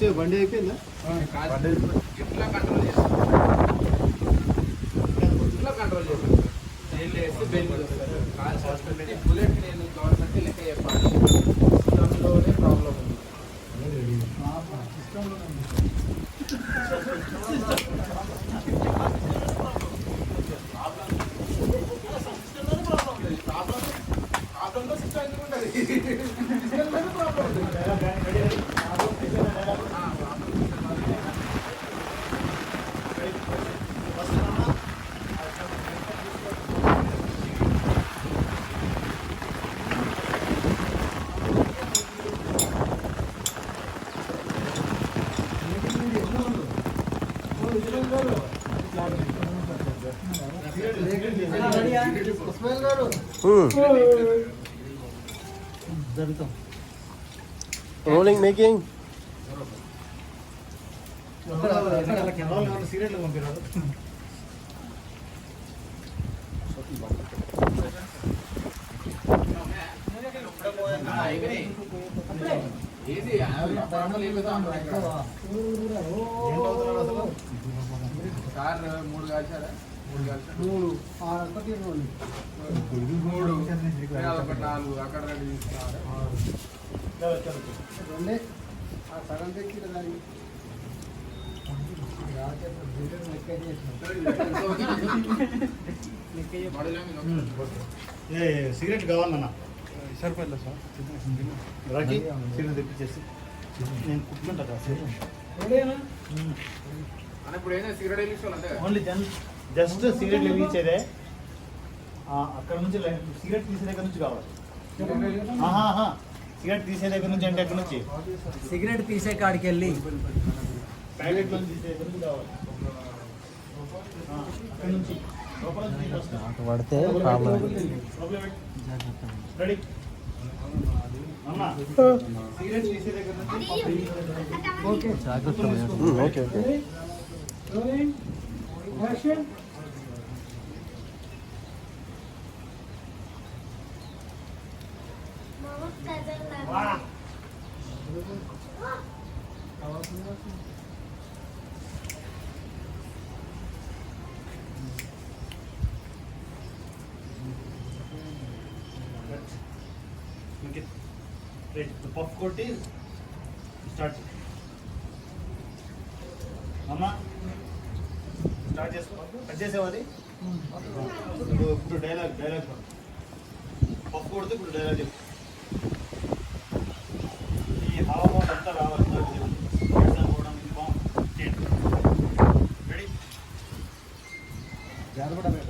వచ్చే బండి అయిపోయిందా ఎట్లా కంట్రోల్ చేస్తారు ఎట్లా కంట్రోల్ చేస్తారు జైలు వేస్తే బెయిల్ మీద వస్తారు కాల్ హాస్పిటల్ బుల్లెట్ నేను గవర్నమెంట్ లెక్క చెప్పాలి సిస్టంలోనే ప్రాబ్లం ఉంది ప్రాబ్లంలో సిస్టమ్ ఎందుకు రోలింగ్ మేకింగ్ సీరియట్లు పంపినారు ఏది ప్రాబ్లం ఏమి సార్ మూడు కాల్చారా? మూడు కాల్చారా? మూడు. ఆరు ఒకటి రెండు. మూడు. ఒకటి నాలుగు అక్కడ రెండు తీసుకున్నారు? రెండే? ఆ సగం తెచ్చి దాన్ని సిగరెట్ కావాలన్నా సరిపోయిందా సార్? రాకి సిగరెట్ తెప్పించేసి. నేను కుట్టుకుంటా కాసేపు ఓన్లీ జస్ట్ సిగరెట్ వెలిగించేదే ఆ, అక్కడ నుంచి సిగరెట్ తీసే దగ్గర నుంచి కావాలి. ఆహాహా. సిగరెట్ తీసే దగ్గర నుంచి అంటే ఎక్కడి నుంచి. సిగరెట్ తీసే కాడికి వెళ్ళి. ప్యాకెట్ నుంచి తీసే దగ్గర నుంచి కావాలి. ఆ, అక్కడ నుంచి. పడితే ప్రాబ్లం లోపల పెట్టు. రెడీ అన్న cigarette Rolling. Action. Wow. Make it. Wait, the popcorn is. Start. అమ్మ. స్టార్ట్ చేసుకో కట్ చేసావు ఇప్పుడు ఇప్పుడు డైలాగ్ డైలాగ్ పప్పు కొడితే ఇప్పుడు డైలాగ్ చెప్పు. ఈ హావభావం అంతా రావాలి. నాకు చెప్పు. ఎగ్జామ్ కూడా ఇది రెడీ జాగ్రత్త